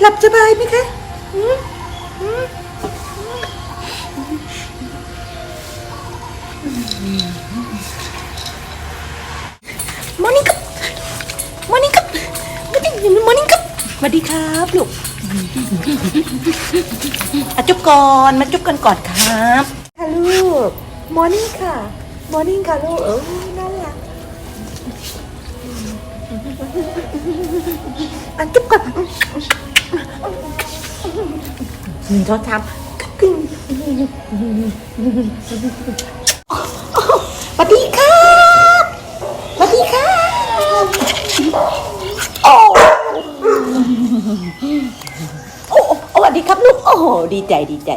หลับสบายไหมคะมอร์นิ่งครับมอร์นิ่งครับมอร์นิ่งมอร์นิ่งครับสวัสดีครับลูกอะจุ๊บก่อนมาจุ๊บกันก่อนครับค่ะลูกมอร์นิ่งค่ะมอร์นิ่งค่ะลูกเออน่ารักอันจุ๊บก่อน หนึ่งสองสามสวัสดีครับสวัสดีครับโอ้โอ้โอ้สวัสดีครับลูก โอ้ดีใจดีใจ